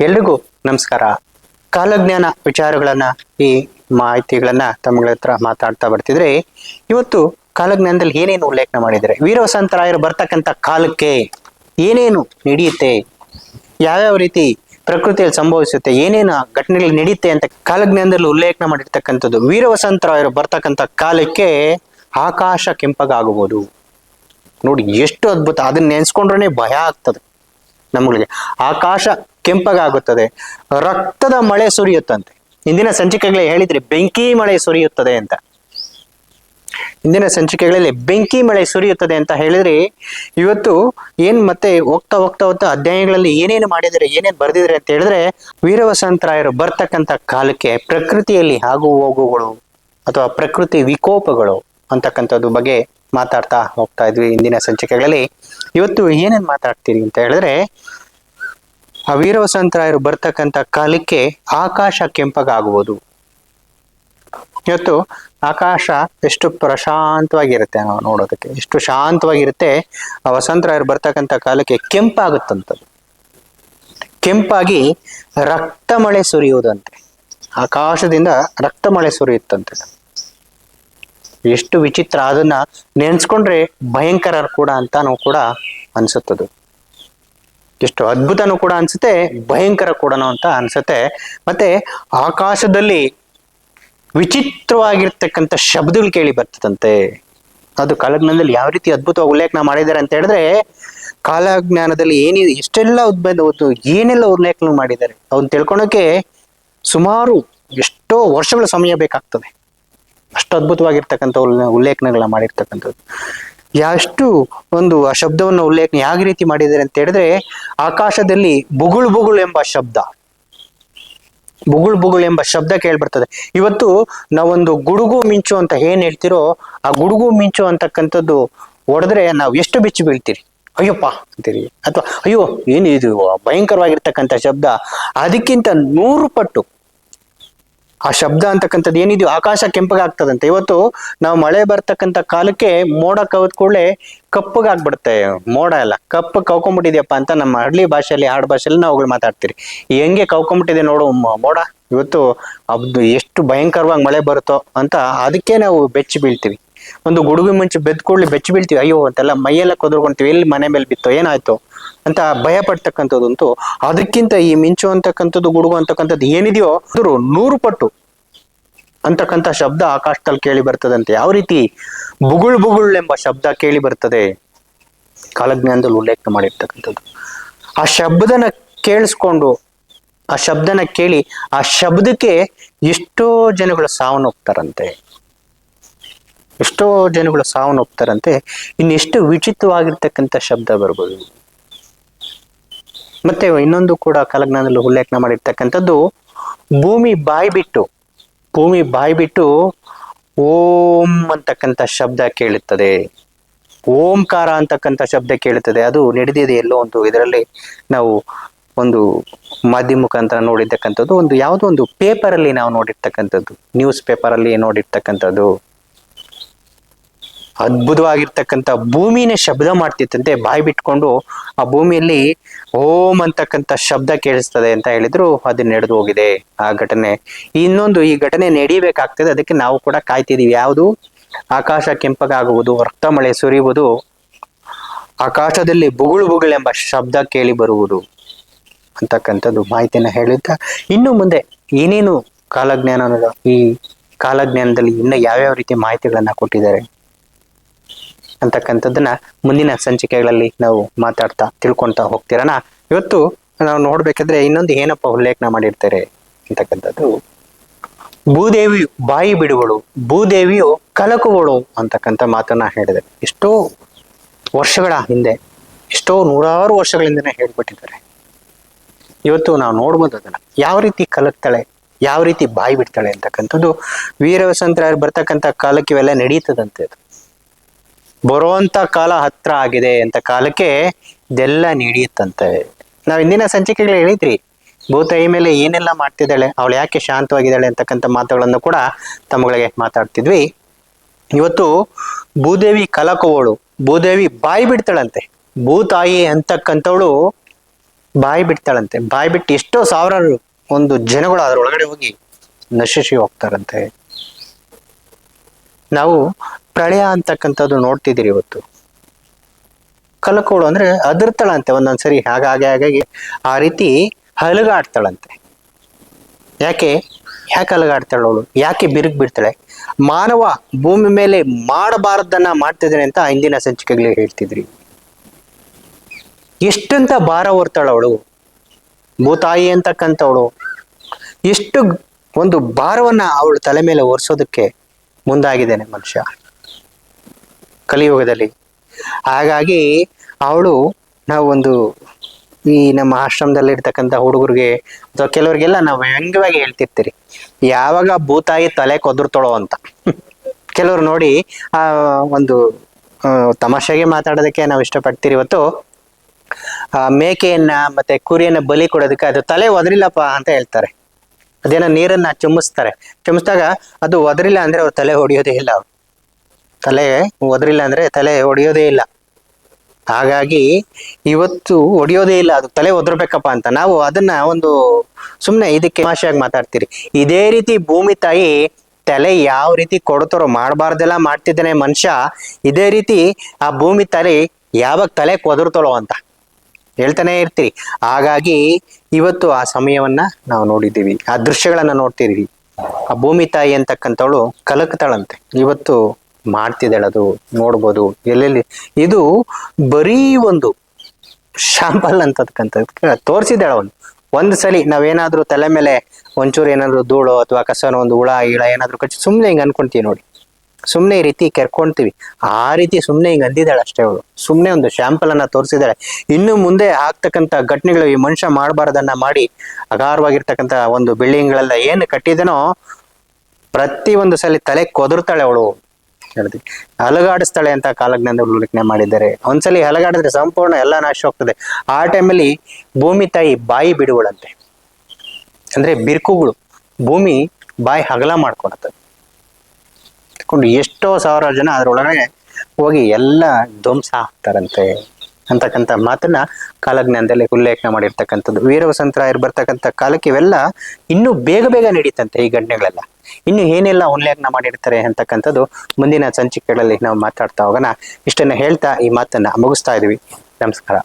ಎಲ್ರಿಗೂ ನಮಸ್ಕಾರ. ಕಾಲಜ್ಞಾನ ವಿಚಾರಗಳನ್ನ ಈ ಮಾಹಿತಿಗಳನ್ನ ತಮ್ಮಗಳ ಹತ್ರ ಮಾತಾಡ್ತಾ ಬರ್ತಿದ್ರೆ, ಇವತ್ತು ಕಾಲಜ್ಞಾನದಲ್ಲಿ ಏನೇನು ಉಲ್ಲೇಖನ ವೀರ ವಸಂತರಾಯರು ಬರ್ತಕ್ಕಂಥ ಕಾಲಕ್ಕೆ ಏನೇನು ನಡೆಯುತ್ತೆ? ಯಾವ್ಯಾವ ರೀತಿ ಪ್ರಕೃತಿಯಲ್ಲಿ ಸಂಭವಿಸುತ್ತೆ? ಏನೇನು ಘಟನೆಗಳು ನಡೆಯುತ್ತೆ ಅಂತ ಕಾಲಜ್ಞಾನದಲ್ಲಿ ಉಲ್ಲೇಖನ ಮಾಡಿರ್ತಕ್ಕಂಥದ್ದು. ವೀರವಸಂತರಾಯರು ಬರ್ತಕ್ಕಂಥ ಕಾಲಕ್ಕೆ ಆಕಾಶ ಕೆಂಪಗಾಗಬಹುದು. ನೋಡಿ, ಎಷ್ಟು ಅದ್ಭುತ. ಅದನ್ನ ನೆನ್ಸ್ಕೊಂಡ್ರೆ ಭಯ ಆಗ್ತದೆ. ನಮಗೆ ಆಕಾಶ ಕೆಂಪಗಾಗುತ್ತದೆ. ರಕ್ತದ ಮಳೆ ಸುರಿಯುತ್ತಂತೆ. ಇಂದಿನ ಸಂಚಿಕೆಗಳೇ ಹೇಳಿದ್ರೆ ಬೆಂಕಿ ಮಳೆ ಸುರಿಯುತ್ತದೆ ಅಂತ. ಇಂದಿನ ಸಂಚಿಕೆಗಳಲ್ಲಿ ಬೆಂಕಿ ಮಳೆ ಸುರಿಯುತ್ತದೆ ಅಂತ ಹೇಳಿದ್ರೆ ಇವತ್ತು ಏನ್ ಮತ್ತೆ ಹೋಗ್ತಾ ಹೋಗ್ತಾ ಹೋಗ್ತಾ ಅಧ್ಯಾಯಗಳಲ್ಲಿ ಏನೇನು ಮಾಡಿದರೆ ಏನೇನು ಬರೆದಿದ್ರೆ ಅಂತ ಹೇಳಿದ್ರೆ ವೀರವಸಂತರಾಯರು ಬರ್ತಕ್ಕಂಥ ಕಾಲಕ್ಕೆ ಪ್ರಕೃತಿಯಲ್ಲಿ ಆಗು ಹೋಗುಗಳು ಅಥವಾ ಪ್ರಕೃತಿ ವಿಕೋಪಗಳು ಅಂತಕ್ಕಂಥದ್ದು ಬಗ್ಗೆ ಮಾತಾಡ್ತಾ ಹೋಗ್ತಾ ಇದ್ವಿ ಇಂದಿನ ಸಂಚಿಕೆಗಳಲ್ಲಿ. ಇವತ್ತು ಏನೇನ್ ಮಾತಾಡ್ತೀರಿ ಅಂತ ಹೇಳಿದ್ರೆ ಆ ವೀರವಸಂತರಾಯರು ಬರ್ತಕ್ಕಂಥ ಕಾಲಕ್ಕೆ ಆಕಾಶ ಕೆಂಪಗಾಗುವುದು. ಇವತ್ತು ಆಕಾಶ ಎಷ್ಟು ಪ್ರಶಾಂತವಾಗಿರುತ್ತೆ ನಾವು ನೋಡೋದಕ್ಕೆ, ಎಷ್ಟು ಶಾಂತವಾಗಿರುತ್ತೆ, ಆ ವಸಂತರಾಯರು ಬರ್ತಕ್ಕಂಥ ಕಾಲಕ್ಕೆ ಕೆಂಪಾಗುತ್ತಂಥದ್ದು ಕೆಂಪಾಗಿ ರಕ್ತ ಮಳೆ ಸುರಿಯುವುದಂತೆ, ಆಕಾಶದಿಂದ ರಕ್ತ ಮಳೆ ಸುರಿಯುತ್ತಂತೆ ಎಷ್ಟು ವಿಚಿತ್ರ ಅದನ್ನ ನೆನೆಸ್ಕೊಂಡ್ರೆ ಭಯಂಕರ ಕೂಡ ಅಂತಾನು ಕೂಡ ಅನ್ಸುತ್ತದು. ಎಷ್ಟು ಅದ್ಭುತನೂ ಕೂಡ ಅನ್ಸುತ್ತೆ, ಭಯಂಕರ ಕೂಡ ಅಂತ ಅನ್ಸುತ್ತೆ. ಮತ್ತೆ ಆಕಾಶದಲ್ಲಿ ವಿಚಿತ್ರವಾಗಿರ್ತಕ್ಕಂಥ ಶಬ್ದಗಳು ಕೇಳಿ ಬರ್ತದಂತೆ. ಅದು ಕಾಲಜ್ಞಾನದಲ್ಲಿ ಯಾವ ರೀತಿ ಅದ್ಭುತವಾಗಿ ಉಲ್ಲೇಖನ ಮಾಡಿದ್ದಾರೆ ಅಂತ ಹೇಳಿದ್ರೆ, ಕಾಲಜ್ಞಾನದಲ್ಲಿ ಏನಿದೆ ಎಷ್ಟೆಲ್ಲ ಒಂದು ಏನೆಲ್ಲ ಉಲ್ಲೇಖನ ಮಾಡಿದ್ದಾರೆ ಅವ್ನು ತಿಳ್ಕೊಳಕ್ಕೆ ಸುಮಾರು ಎಷ್ಟೋ ವರ್ಷಗಳ ಸಮಯ ಬೇಕಾಗ್ತದೆ. ಅಷ್ಟು ಅದ್ಭುತವಾಗಿರ್ತಕ್ಕಂಥ ಉಲ್ಲೇಖನಗಳ ಮಾಡಿರ್ತಕ್ಕಂಥದ್ದು. ಎಷ್ಟು ಒಂದು ಆ ಶಬ್ದವನ್ನು ಉಲ್ಲೇಖನ ಯಾವ ರೀತಿ ಮಾಡಿದ್ದಾರೆ ಅಂತ ಹೇಳಿದ್ರೆ, ಆಕಾಶದಲ್ಲಿ ಬುಗುಳ್ ಬುಗುಳ್ ಎಂಬ ಶಬ್ದ. ಬುಗುಳ್ ಬುಗುಳ್ ಎಂಬ ಶಬ್ದ ಕೇಳ್ಬರ್ತದೆ. ಇವತ್ತು ನಾವೊಂದು ಗುಡುಗು ಮಿಂಚು ಅಂತ ಏನ್ ಹೇಳ್ತಿರೋ, ಆ ಗುಡುಗು ಮಿಂಚು ಅಂತಕ್ಕಂಥದ್ದು ಹೊಡೆದ್ರೆ ನಾವು ಎಷ್ಟು ಬೆಚ್ಚಿ ಬೀಳ್ತೀರಿ? ಅಯ್ಯಪ್ಪ ಅಂತೀರಿ. ಅಥವಾ, ಅಯ್ಯೋ ಏನು ಇದು ಭಯಂಕರವಾಗಿರ್ತಕ್ಕಂಥ ಶಬ್ದ. ಅದಕ್ಕಿಂತ ನೂರು ಪಟ್ಟು ಆ ಶಬ್ದ ಅಂತಕ್ಕಂಥದ್ದು ಏನಿದೆಯೋ ಆಕಾಶ ಕೆಂಪಗಾಗ್ತದಂತೆ ಇವತ್ತು ನಾವು ಮಳೆ ಬರ್ತಕ್ಕಂತ ಕಾಲಕ್ಕೆ ಮೋಡ ಕವದ್ ಕೂಡಲೇ ಕಪ್ಪಗಾಗ್ಬಿಡುತ್ತೆ ಮೋಡ ಎಲ್ಲ. ಕಪ್ಪು ಕವ್ಕೊಂಡ್ಬಿಟ್ಟಿದ್ಯಪ್ಪ ಅಂತ ನಮ್ಮ ಹಳ್ಳಿ ಭಾಷೆಯಲ್ಲಿ, ಹಾಡು ಭಾಷೆಯಲ್ಲಿ ನಾವು ಮಾತಾಡ್ತೀರಿ. ಹೆಂಗೆ ಕವ್ಕೊಂಬಿಟ್ಟಿದೆ ನೋಡು ಮೋಡ. ಇವತ್ತು ಅದು ಎಷ್ಟು ಭಯಂಕರವಾಗಿ ಮಳೆ ಬರುತ್ತೋ ಅಂತ ಅದಕ್ಕೆ ನಾವು ಬೆಚ್ಚಿ ಬೀಳ್ತೀವಿ. ಒಂದು ಗುಡುಗು ಮುಂಚೆ ಕೂಡಲೇ ಬೆಚ್ಚಿ ಬೀಳ್ತೀವಿ. ಅಯ್ಯೋ, ಅಂತೆಲ್ಲ ಮೈಯೆಲ್ಲ ಕೊದ್ರಕೊಂತೀವಿ. ಎಲ್ಲಿ ಮನೆ ಮೇಲೆ ಬಿತ್ತೋ, ಏನಾಯ್ತು? ಅಂತ ಭಯ ಪಡ್ತಕ್ಕಂಥದ್ದಂತೂ ಅದಕ್ಕಿಂತ ಈ ಮಿಂಚು ಅಂತಕ್ಕಂಥದ್ದು, ಗುಡುಗು ಅಂತಕ್ಕಂಥದ್ದು ಏನಿದೆಯೋ, ಅದ್ರ ನೂರು ಪಟ್ಟು ಅಂತಕ್ಕಂಥ ಶಬ್ದ ಆಕಾಶದಲ್ಲಿ ಕೇಳಿ ಬರ್ತದಂತೆ. ಯಾವ ರೀತಿ? ಬುಗುಳ್ ಬುಗುಳ್ ಎಂಬ ಶಬ್ದ ಕೇಳಿ ಬರ್ತದೆ. ಕಾಲಜ್ಞಾನದಲ್ಲಿ ಉಲ್ಲೇಖ ಮಾಡಿರ್ತಕ್ಕಂಥದ್ದು. ಆ ಶಬ್ದನ ಕೇಳಿಸ್ಕೊಂಡು, ಆ ಶಬ್ದನ ಕೇಳಿ, ಆ ಶಬ್ದಕ್ಕೆ ಎಷ್ಟೋ ಜನಗಳು ಸಾವನ್ನಪ್ತಾರಂತೆ. ಎಷ್ಟೋ ಜನಗಳು ಸಾವನ್ನಪ್ತಾರಂತೆ ಇನ್ನೆಷ್ಟು ವಿಚಿತ್ರವಾಗಿರ್ತಕ್ಕಂಥ ಶಬ್ದ ಬರ್ಬೋದು. ಮತ್ತೆ ಇನ್ನೊಂದು ಕೂಡ ಕಲಜ್ಞಾನದಲ್ಲಿ ಉಲ್ಲೇಖನ ಮಾಡಿರ್ತಕ್ಕಂಥದ್ದು, ಭೂಮಿ ಬಾಯಿ ಬಿಟ್ಟು, ಭೂಮಿ ಬಾಯಿ ಬಿಟ್ಟು ಓಂ ಅಂತಕ್ಕಂಥ ಶಬ್ದ ಕೇಳುತ್ತದೆ. ಓಂಕಾರ ಅಂತಕ್ಕಂಥ ಶಬ್ದ ಕೇಳುತ್ತದೆ. ಅದು ನಡೆದಿದೆ ಎಲ್ಲೋ ಒಂದು, ಇದರಲ್ಲಿ ನಾವು ಒಂದು ಮಾಧ್ಯಮ ಮುಖಾಂತರ ನೋಡಿರ್ತಕ್ಕಂಥದ್ದು, ಒಂದು ಯಾವುದೋ ಒಂದು ಪೇಪರಲ್ಲಿ ನಾವು ನೋಡಿರ್ತಕ್ಕಂಥದ್ದು ನ್ಯೂಸ್ ಪೇಪರಲ್ಲಿ ನೋಡಿರ್ತಕ್ಕಂಥದ್ದು. ಅದ್ಭುತವಾಗಿರ್ತಕ್ಕಂಥ ಭೂಮಿನೇ ಶಬ್ದ ಮಾಡ್ತಿತ್ತಂತೆ. ಬಾಯಿ ಬಿಟ್ಕೊಂಡು ಆ ಭೂಮಿಯಲ್ಲಿ ಓಂ ಅಂತಕ್ಕಂಥ ಶಬ್ದ ಕೇಳಿಸ್ತದೆ ಅಂತ ಹೇಳಿದ್ರು. ಅದು ನಡೆದು ಹೋಗಿದೆ ಆ ಘಟನೆ. ಇನ್ನೊಂದು ಈ ಘಟನೆ ನಡಿಬೇಕಾಗ್ತದೆ ಅದಕ್ಕೆ ನಾವು ಕೂಡ ಕಾಯ್ತಿದೀವಿ ಯಾವುದು? ಆಕಾಶ ಕೆಂಪಗಾಗುವುದು, ರಕ್ತ ಮಳೆ ಸುರಿಯುವುದು, ಆಕಾಶದಲ್ಲಿ ಬುಗುಳು ಬುಗುಳು ಎಂಬ ಶಬ್ದ ಕೇಳಿ ಬರುವುದು ಅಂತಕ್ಕಂಥದ್ದು ಮಾಹಿತಿನ ಹೇಳುತ್ತಾ ಇನ್ನು ಮುಂದೆ ಏನೇನು ಕಾಲಜ್ಞಾನ ಈ ಕಾಲಜ್ಞಾನದಲ್ಲಿ ಇನ್ನು ಯಾವ್ಯಾವ ರೀತಿ ಮಾಹಿತಿಗಳನ್ನ ಕೊಟ್ಟಿದ್ದಾರೆ? ಅಂತಕ್ಕಂಥದ್ದನ್ನ ಮುಂದಿನ ಸಂಚಿಕೆಗಳಲ್ಲಿ ನಾವು ಮಾತಾಡ್ತಾ ತಿಳ್ಕೊಂತಾ ಹೋಗ್ತಿರೋಣ ಇವತ್ತು ನಾವು ನೋಡ್ಬೇಕಂದ್ರೆ ಇನ್ನೊಂದು ಏನಪ್ಪ ಉಲ್ಲೇಖನ ಮಾಡಿರ್ತಾರೆ ಅಂತಕ್ಕಂಥದ್ದು. ಭೂದೇವಿ ಬಾಯಿ ಬಿಡುವಳು, ಭೂದೇವಿಯು ಕಲಕುವಳು ಅಂತಕ್ಕಂಥ ಮಾತನ್ನ ಹೇಳಿದೆ. ಎಷ್ಟೋ ವರ್ಷಗಳ ಹಿಂದೆ, ಎಷ್ಟೋ ನೂರಾರು ವರ್ಷಗಳಿಂದನೇ ಹೇಳ್ಬಿಟ್ಟಿದ್ದಾರೆ. ಇವತ್ತು ನಾವು ನೋಡ್ಬೋದು ಅದನ್ನ. ಯಾವ ರೀತಿ ಕಲಕ್ತಾಳೆ ಯಾವ ರೀತಿ ಬಾಯಿ ಬಿಡ್ತಾಳೆ ಅಂತಕ್ಕಂಥದ್ದು. ವೀರವಸಂತರ ಬರ್ತಕ್ಕಂಥ ಕಾಲಕ್ಕೆ ಇವೆಲ್ಲ ನಡೀತದಂತೆ ಅದು. ಬರುವಂತ ಕಾಲ ಹತ್ರ ಆಗಿದೆ ಅಂತ ಕಾಲಕ್ಕೆ ಇದೆಲ್ಲ ನಡೆಯುತ್ತಂತೆ. ನಾವ್ ಇಂದಿನ ಸಂಚಿಕೆಗಳು ಹೇಳಿದ್ರಿ ಭೂತಾಯಿ ಮೇಲೆ ಏನೆಲ್ಲ ಮಾಡ್ತಿದ್ದಾಳೆ, ಅವಳು ಯಾಕೆ ಶಾಂತವಾಗಿದ್ದಾಳೆ ಅಂತಕ್ಕಂಥ ಮಾತುಗಳನ್ನು ಕೂಡ ತಮ್ಮಗಳಿಗೆ ಮಾತಾಡ್ತಿದ್ವಿ. ಇವತ್ತು ಭೂದೇವಿ ಕಲಕೋವಳು, ಭೂದೇವಿ ಬಾಯಿ ಬಿಡ್ತಾಳಂತೆ. ಭೂತಾಯಿ ಅಂತಕ್ಕಂಥವಳು ಬಾಯಿ ಬಿಡ್ತಾಳಂತೆ. ಬಾಯಿ ಬಿಟ್ಟು ಎಷ್ಟೋ ಸಾವಿರಾರು ಒಂದು ಜನಗಳು ಅದರೊಳಗಡೆ ಹೋಗಿ ನಶಿಸಿ ಹೋಗ್ತಾರಂತೆ. ನಾವು ಪ್ರಳಯ ಅಂತಕ್ಕಂಥದ್ದು ನೋಡ್ತಿದ್ದೀರಿ ಇವತ್ತು. ಕಲಕೋಳು ಅಂದ್ರೆ ಅದರ್ತಾಳಂತೆ, ಒಂದೊಂದ್ಸರಿ ಹಾಗಾಗಿ ಹಾಗಾಗಿ ಆ ರೀತಿ ಹಲಗಾಡ್ತಾಳಂತೆ. ಯಾಕೆ? ಯಾಕೆ ಅಲಗಾಡ್ತಾಳೆ ಅವಳು? ಯಾಕೆ ಬಿರುಗ್ ಬಿಡ್ತಾಳೆ? ಮಾನವ ಭೂಮಿ ಮೇಲೆ ಮಾಡಬಾರದನ್ನ ಮಾಡ್ತಿದ್ದಾನೆ ಅಂತ ಹಿಂದಿನ ಸಂಚಿಕೆಗಳಲ್ಲಿ ಹೇಳ್ತಿದ್ರಿ. ಎಷ್ಟಂತ ಭಾರ ಹೊರ್ತಾಳ ಅವಳು? ಭೂತಾಯಿ ಅಂತಕ್ಕಂಥವಳು. ಎಷ್ಟು ಒಂದು ಭಾರವನ್ನ ಅವಳು ತಲೆ ಮೇಲೆ ಒರೆಸೋದಕ್ಕೆ ಮುಂದಾಗಿದ್ದಾನೆ ಮನುಷ್ಯ. ಕಲಿಯುಗದಲ್ಲಿ. ಹಾಗಾಗಿ ಅವಳು ನಾವು ಒಂದು ಈ ನಮ್ಮ ಆಶ್ರಮದಲ್ಲಿ ಇರ್ತಕ್ಕಂಥ ಹುಡುಗರಿಗೆ ಅಥವಾ ಕೆಲವರಿಗೆಲ್ಲ ನಾವು ವ್ಯಂಗ್ಯವಾಗಿ ಹೇಳ್ತಿರ್ತೀರಿ. ಯಾವಾಗ ಭೂತಾಯಿ ತಲೆ ಕೊದರ್ತಾಳೋ ಅಂತ. ಕೆಲವರು ನೋಡಿ, ಆ, ಒಂದು ತಮಾಷೆಗೆ ಮಾತಾಡೋದಕ್ಕೆ ನಾವು ಇಷ್ಟಪಡ್ತೀರಿ ಇವತ್ತು ಆ, ಮೇಕೆಯನ್ನ ಮತ್ತೆ ಕುರಿಯನ್ನ ಬಲಿ ಕೊಡೋದಕ್ಕೆ ಅದು ತಲೆ ಒದರಿಲ್ಲಪ್ಪ ಅಂತ ಹೇಳ್ತಾರೆ. ಅದೇನೋ ನೀರನ್ನ ಚುಮ್ಮಿಸ್ತಾರೆ. ಚುಮ್ಮಿಸಿದಾಗ ಅದು ಒದರಿಲ್ಲ ಅಂದ್ರೆ ಅವ್ರ ತಲೆ ಹೊಡಿಯೋದೇ ಇಲ್ಲ ಅವ್ರು. ತಲೆ ಒದರಿಲ್ಲ ಅಂದ್ರೆ ತಲೆ ಒಡೆಯೋದೇ ಇಲ್ಲ. ಹಾಗಾಗಿ ಇವತ್ತು ಒಡೆಯೋದೇ ಇಲ್ಲ, ಅದು ತಲೆ ಒದರ್ಬೇಕಪ್ಪ ಅಂತ. ನಾವು ಅದನ್ನ ಒಂದು ಸುಮ್ಮನೆ ಇದಕ್ಕೆ ತಮಾಷೆಯಾಗಿ ಮಾತಾಡ್ತೀರಿ. ಇದೇ ರೀತಿ ಭೂಮಿ ತಾಯಿ ತಲೆ ಯಾವ ರೀತಿ ಕೊಡ್ತಾರೋ ಮಾಡಬಾರ್ದೆಲ್ಲ ಮಾಡ್ತಿದ್ದಾನೆ ಮನುಷ್ಯ. ಇದೇ ರೀತಿ ಆ ಭೂಮಿ ತಲೆ ಯಾವಾಗ ತಲೆ ಕೊದರ್ತಾಳೋ ಅಂತ ಹೇಳ್ತಾನೆ ಇರ್ತೀರಿ. ಹಾಗಾಗಿ ಇವತ್ತು ಆ ಸಮಯವನ್ನ ನಾವು ನೋಡಿದ್ದೀವಿ. ಆ ದೃಶ್ಯಗಳನ್ನ ನೋಡ್ತಿದೀವಿ ಆ ಭೂಮಿ ತಾಯಿ ಅಂತಕ್ಕಂಥವಳು ಕಲಕ್ತಾಳಂತೆ ಇವತ್ತು ಮಾಡ್ತಿದ್ದಾಳೆ ಅದು ನೋಡ್ಬೋದು. ಎಲ್ಲೆಲ್ಲಿ? ಇದು ಬರೀ ಒಂದು ಶಾಂಪಲ್ ಅಂತಕ್ಕಂಥದ್ದು ತೋರಿಸಿದ್ದಾಳೆ ಅವನು. ಒಂದು ಸಲಿ ನಾವೇನಾದ್ರೂ ತಲೆ ಮೇಲೆ ಒಂಚೂರು ಏನಾದ್ರು ಧೂಳು ಅಥವಾ ಕಸನ ಒಂದು ಹುಳ ಇಳ ಏನಾದರೂ ಕಚ್ಚಿ ಸುಮ್ಮನೆ ಹಿಂಗೆ ಅನ್ಕೊಂತೀವಿ ನೋಡಿ. ಸುಮ್ಮನೆ ಈ ರೀತಿ ಕೆರ್ಕೊಂತೀವಿ. ಆ ರೀತಿ ಸುಮ್ಮನೆ ಹಿಂಗೆ ಅಂದಿದ್ದಾಳೆ ಅಷ್ಟೇ ಅವಳು. ಸುಮ್ಮನೆ ಒಂದು ಶಾಂಪಲ್ ಅನ್ನ ತೋರಿಸಿದ್ದಾಳೆ. ಇನ್ನು ಮುಂದೆ ಆಗ್ತಕ್ಕಂಥ ಘಟನೆಗಳು ಈ ಮನುಷ್ಯ ಮಾಡಬಾರ್ದನ್ನ ಮಾಡಿ ಅಗಾರವಾಗಿರ್ತಕ್ಕಂಥ ಒಂದು ಬಿಲ್ಡಿಂಗ್ಗಳೆಲ್ಲ ಏನು ಕಟ್ಟಿದನೋ ಪ್ರತಿ ಒಂದು ಸಲ ತಲೆ ಕೊದರ್ತಾಳೆ ಅವಳು. ಹೇಳ್ತೀವಿ ಹಲಗಾಡಿಸ್ತಾಳೆ ಅಂತ ಕಾಲಜ್ಞಾನದ ಉಲ್ಲೇಖನೆ ಮಾಡಿದ್ದಾರೆ. ಒಂದ್ಸಲಿ ಹಲಗಾಡಿದ್ರೆ ಸಂಪೂರ್ಣ ಎಲ್ಲ ನಾಶ ಹೋಗ್ತದೆ ಆ ಟೈಮಲ್ಲಿ ಭೂಮಿ ತಾಯಿ ಬಾಯಿ ಬಿಡುವಳಂತೆ. ಅಂದ್ರೆ ಬಿರುಕುಗಳು ಭೂಮಿ ಬಾಯಿ ಹಗಲ ಮಾಡ್ಕೊಳತ್ತದು ಕೊಂಡು ಎಷ್ಟೋ ಸಾವಿರ ಜನ ಅದ್ರೊಳಗಡೆ ಹೋಗಿ ಎಲ್ಲ ಧ್ವಂಸ ಆಗ್ತಾರಂತೆ. ಅಂತಕ್ಕಂಥ ಮಾತನ್ನ ಕಾಲಜ್ಞಾನದಲ್ಲಿ ಉಲ್ಲೇಖನ ಮಾಡಿರ್ತಕ್ಕಂಥದ್ದು. ವೀರವಸಂತರಾಯರು ಬರ್ತಕ್ಕಂಥ ಕಾಲಕ್ಕೆ ಇವೆಲ್ಲ ಇನ್ನೂ ಬೇಗ ಬೇಗ ನಡೀತಂತೆ ಈ ಘಟನೆಗಳೆಲ್ಲ. ಇನ್ನು ಏನೆಲ್ಲ ಉಲ್ಲೇಖನ ಮಾಡಿರ್ತಾರೆ ಅಂತಕ್ಕಂಥದ್ದು ಮುಂದಿನ ಸಂಚಿಕೆಗಳಲ್ಲಿ ನಾವು ಮಾತಾಡ್ತಾ ಹೋಗೋಣ. ಇಷ್ಟನ್ನ ಹೇಳ್ತಾ ಈ ಮಾತನ್ನ ಮುಗಿಸ್ತಾ ಇದೀವಿ ನಮಸ್ಕಾರ.